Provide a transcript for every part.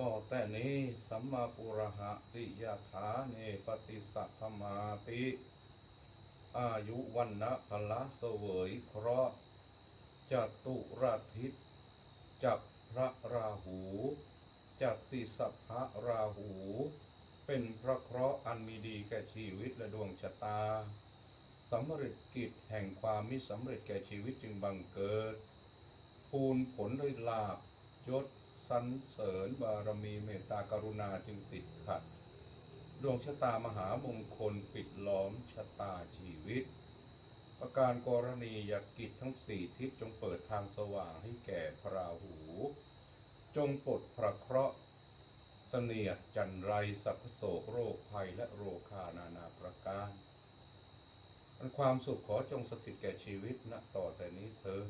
ต่อแต่นี้สัมมาปุระหะติยถาเนปฏิสัพพมาติ อายุวันนะพละเสวยเคราะห์จตุราทิศจับพระราหูจัตติสัพพะราหู เป็นพระเคราะห์อันมีดีแก่ชีวิตและดวงชะตาสำเร็จกิจแห่งความมิสำเร็จแก่ชีวิตจึงบังเกิด ภูนผลด้วยลาบยศ สรรเสริญบารมีเมตตากรุณาจึงติดขัด ดวงชะตามหามงคลปิดล้อมชะตาชีวิต ประการกรณียกิจทั้งสี่ทิศจงเปิดทางสว่างให้แก่พระราหู จงปลดพระเคราะห์เสนียดจันไรสัพพโศกโรคภัยและโรคานานาประการอันความสุขขอจงสถิตแก่ชีวิตณต่อแต่นี้เธอ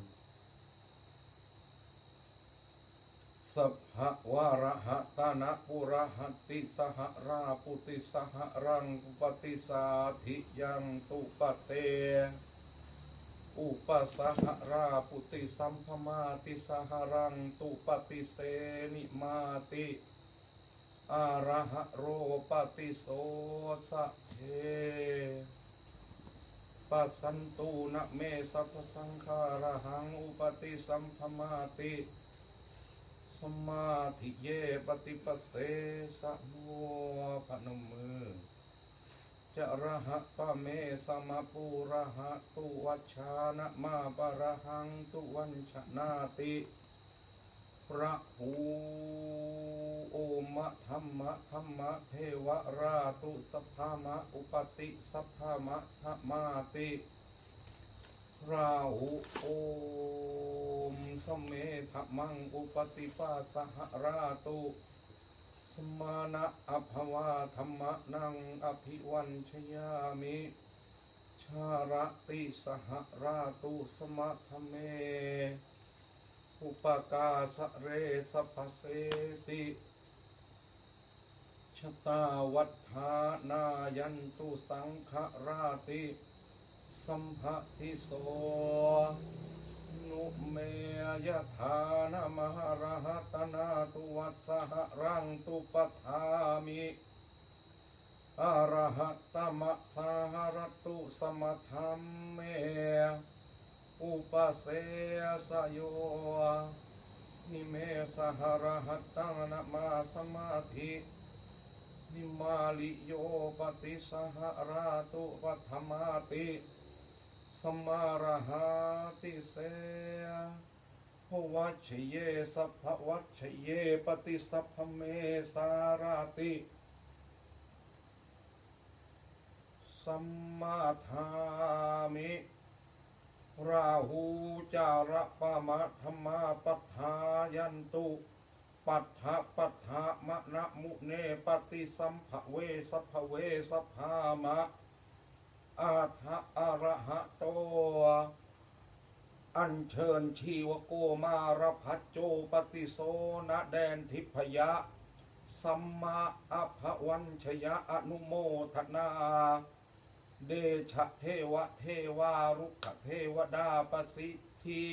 สัพพะวาระหะตานะปุระหติสหราปุติสหรังอุปติสาธิยังตุปเต อุปสหราปุติสัมภมาติสหรังตุปติเสนิมาติอาระหะโรปติโสสะเทปัสสันตูนะเมสัพสังขารหังอุปติสัมภมาติ สมาธิเยปฏิปัสเสสะโมพนมมือจะระหะปะเมสมะปูระหะตุวัชชานะมาปะระหังตุวันชนาติพระหูโอมะธรรมะธรรมะเทวราตุสัพพามะอุปติสัพพามะธรรมาติ ราหุโอ สมเมธมังอุปติปัสสหราตุสมานะอภวาธรรมะนังอภิวันชยามิชาระติสหราตุสมัทเม อุปกาสะเรสพเสติชตาวัฏฐานายันตุสังขราติ สัมภทิโส นุเมยธานมหรหัตนาตุวัสสหรังตุปทามิอรหัตตมะสหรตุสมธรรมเม อุปเสสโยนิเมสหรหัตตังนะมาสมาธินิมาลิโยปฏิสหราตุปัฏมาติ สมาระหาติเสภวัชเยสัพพวัชเยปฏิสัพพเมสาราติสัมมาทามิราหูจาระปะมะธรรมาปัฏฐายันตุ ปัฏฐะปัฏฐะมะนะมุเนปฏิสัมภเวสัพพเวสัพพามะ อาทะอะระหะโต อัญเชิญชีวโกมารพัจโจปฏิโสณแดนทิพยะ สัมมาอภวันชยะอนุโมทนา เดชะเทวะเทวารุกขเทวดาปสิทธิ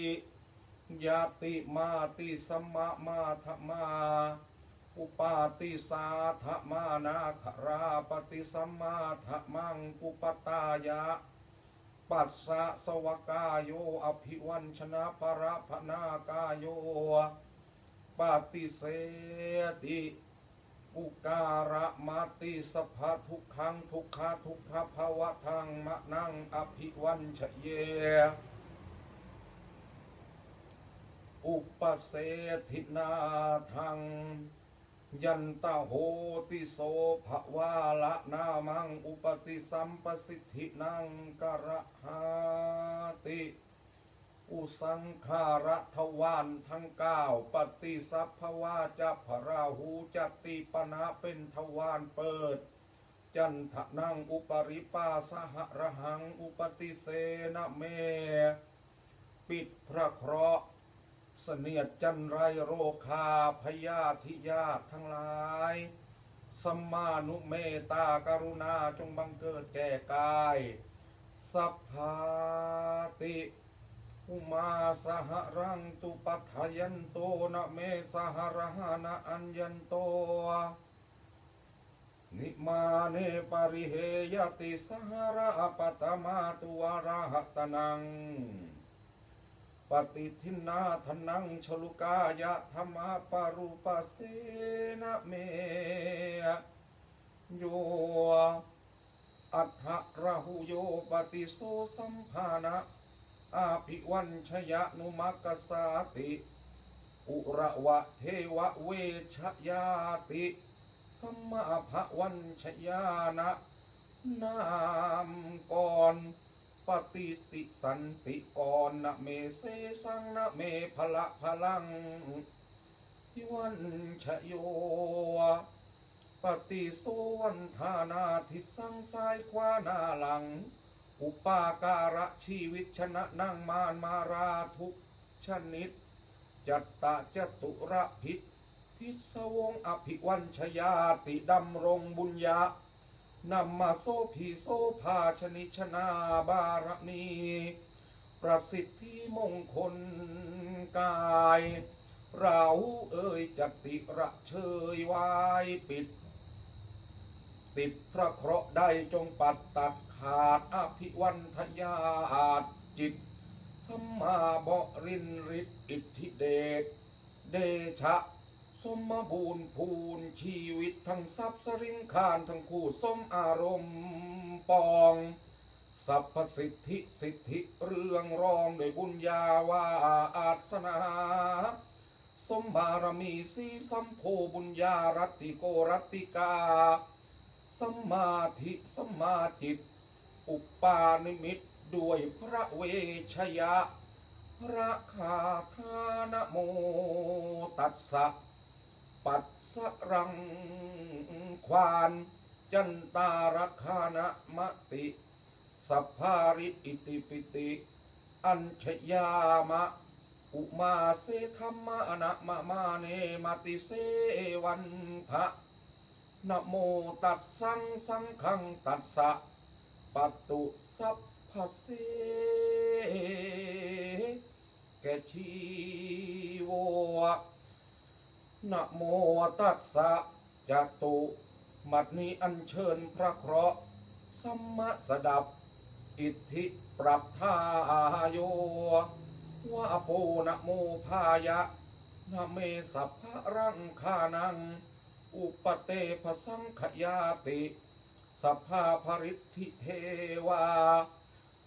ยาติมาติสัมมามาธมา อุปาติสาธมานาคราปฏิสัมมาธมังกุปตายะ ปัสสะสวกายโยอภิวันชนะปรพนากายโยปฏิเสติอุการะมาติสภะทุกขังทุกขะทุกขภาวะทังมะนังอภิวันชเย อุปเสธินาทัง ยันตโหติโสภวาละนามังอุปติสัมปสิทธินังกระหาติ อุสังขาระทวานทั้งเก้าปฏิสัพพวาจะพระราหูจติปนะเป็นทวานเปิด จันทนังอุปริปาสหระหังอุปติเสนเม ปิดพระเคราะห์ เสนียดจันไรโรคาพยาธิญาติทั้งหลายสัมมานุเมตากรุณาจงบังเกิดแก่กาย สัพพาติอุมาสหรังตุปัฏฐยันโตนะเมสหรหานะอัญญันโต นิมาเนปริเฮยติสหระปัตมาตุวาระหัตนัง ปฏิทินนาธนังชลุกายะธรรมาปารุปเสนะเมโยอัฏฐระหุโยปฏิโสสัมภานะอาภิวันชยนุมักกสาติ อุระวะเทวะเวชยาติสัมมาภวันชยานะนามก่อน ฏิติสันติก่อนนะเมเสสังนะเมพละพลังพิวันชโยปฏิโสวันธานาทิสังซ้ายขวานาหลัง อุปาการะชีวิตชนะนั่งมานมาราทุกชนิด จัตตะจตุระพิษพิศวงอภิวันชยาติดำรงบุญญา นำมาโซพีโซภาชนิชนาบารมี ประสิทธิมงคลกาย เราเอ่ยจติระเชยวายปิด ติดพระเคราะห์ได้จงปัดตัดขาดอภิวันทยาตจิต สัมมาบรินฤทธิอิทธิเดชเดชะ สมบูรณ์พูนชีวิตทั้งทรัพย์สริงคารทั้งคู่สมอารมณ์ปองสัพพสิทธิสิทธิเรื่องรองโดวยบุญญาวาอาสนา สมบารมีสีสัมโพบุญญารัตติโกรัตติกาสมมาธิสมมาจิต อุปปานิมิตด้วยพระเวชยะ พระคาธานโมตัสสะ ปัสสะรังควานจันตารคานะมติ สัพพาริอิติปิติ อัญชยามะ อุมาเสธรรมะนะมะมาเนมติเสวันทะนะโมตัสสังสังขังตัสสะปัตตุสัพพเสแกชีโว นะโมตัสสะจตุมัดนี้อัญเชิญพระเคราะห์สัมมาสดับ อิทธิปรับทายโยวะโปนะโมพายะนะเมสัพพะรังคานัง อุปเตภสังขยาติสัพพาภริทธิเทวา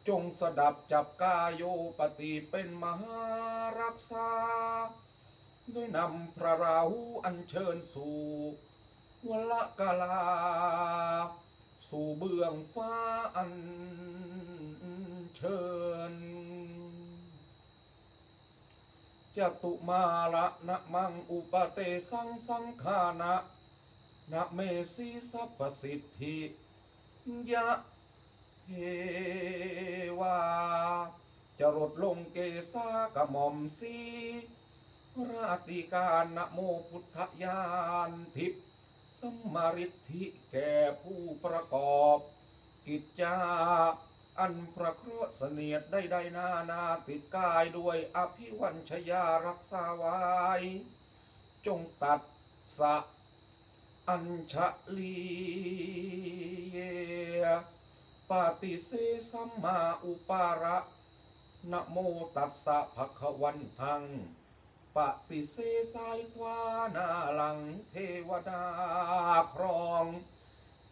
จงสดับจับกายโยปฏิเป็นมหารักษา ด้วยนำพระราหูอัญเชิญสู่วละกาลา สู่เบื้องฟ้าอันเชิญจตุมาละนะมังอุปเตสังสังขานะนะเมสีสัพสิทธิยะเฮวาจะรดลงเกสากระหม่อมสี ราติการนะโมพุทธญาณทิพย์สมมาริทธิแก่ผู้ประกอบ กิจจา อันพระเคราะห์เสนียดได้ได้นานาติดกายด้วยอภิวัญชยารักษาไว้ จงตัดสะอัญชลีเยปฏิเสสัมมาอุปาระนะโมตัสสะภะคะวันทัง ปฏิเสสายขวาหน้าหลังเทวดาครอง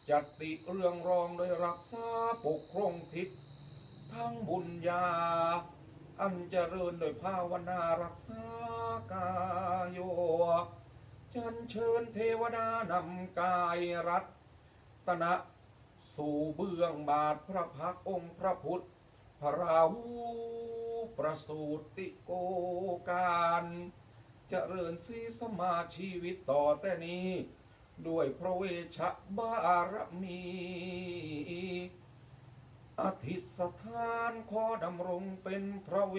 จัดติเรื่องรองโดยรักษาปกครองทิศทั้งบุญญา อันเจริญโดยภาวนารักษากายโยจันเชิญเทวดานำกายรัตนะ สู่เบื้องบาทพระพักองค์พระพุทธ พระราหูประสูติโกการเจริญสีสมาชีวิตต่อแต่นี้ ด้วยพระเวชบารมี อธิษฐานขอดำรงเป็นพระเว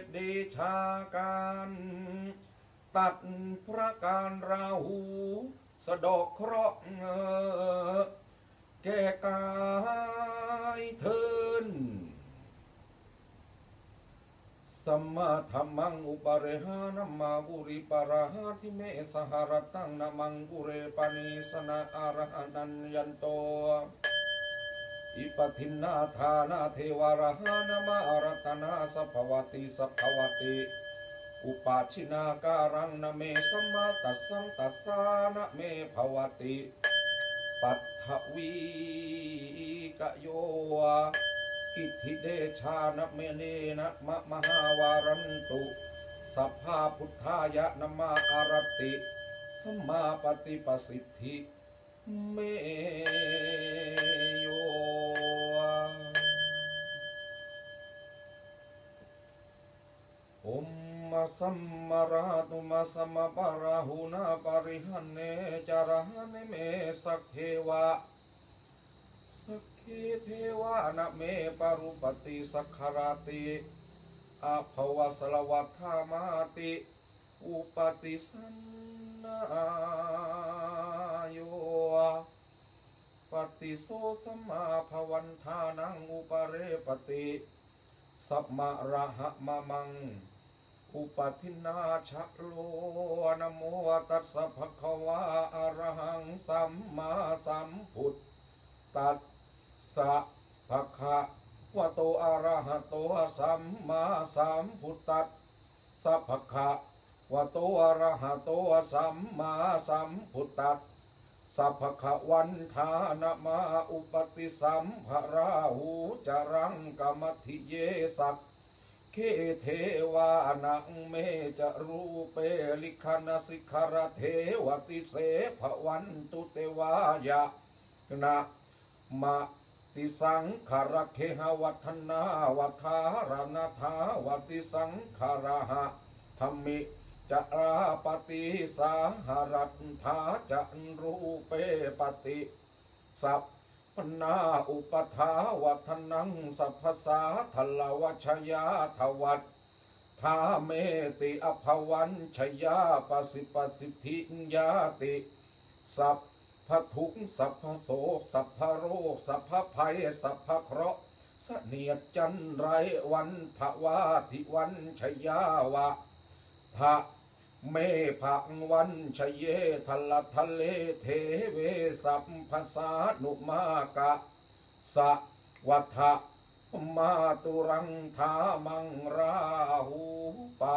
ทเดชาการ ตัดพระการราหู สะดอกเคราะห์แก่กายเทิน สัมมาธรรมังอุปเรหานัมมาบุริปาราหาทิเมสหรตังนามังกุเรปานิสนาอารหันันยันโตอิปทินนาธานาเทวาราหานามาอารัตนาสัพวติสัพวติอุปาชินาการังนเมสัมมาตัสสังตัสสานะเมภวติปัทถวีกโยวะ อิทธิเดชานเมเนนะมะมหาวารันตุ สัพพาพุทธายะนมาอารติสัมมาปฏิปสิทธิเมโยอุมมาสัมมาราตุมาสัมมาปาราหุนาปาริหันเนจารหันเมสักเทวะสัก ขีเทวานเมปารุปติสักขราติอาภวสลวัฏามาติ อุปติสันนาโยปฏิโสสมาภวันทานังอุปเรปติสัมมาระหะมะมัง อุปทินาชะโลนโมตัสสะภะคะวะอะระหังสัมมาสัมพุทธัส สะภะคะวะโตอะระหะโตสัมมาสัมพุทธัสสะภะคะวะโตอะระหะโตสัมมาสัมพุทธัสสัพพะวันทานามาอุปติสัมภราหูจรังกรรมธิเยสักเคเทวานังเมจะรูเปลิคานสิกขรเทวติเสภวันตุเตวายะนะมะ ติสังขารเคหวัฒนาวัฏารณทาวติสังขารหะธรรมิจะราปฏิสาหรัตถาจันรูเปปฏิสัพพนาอุปทาวัฒนังสัพพสาทลวัชยาทวัตทาเมติอภวันชยาปสิปสิทธิยาติสัพ พทุกสัพพโสกสัพพโรคสัพพภัยสัพพเคราะห์เสนียดจันไรวันทวาทิวันชยาวะทะเมผังวันชเยทละทะเลเทเวสัพพสานุมากะสะวัฏะมาตุรังทามังราหูปะ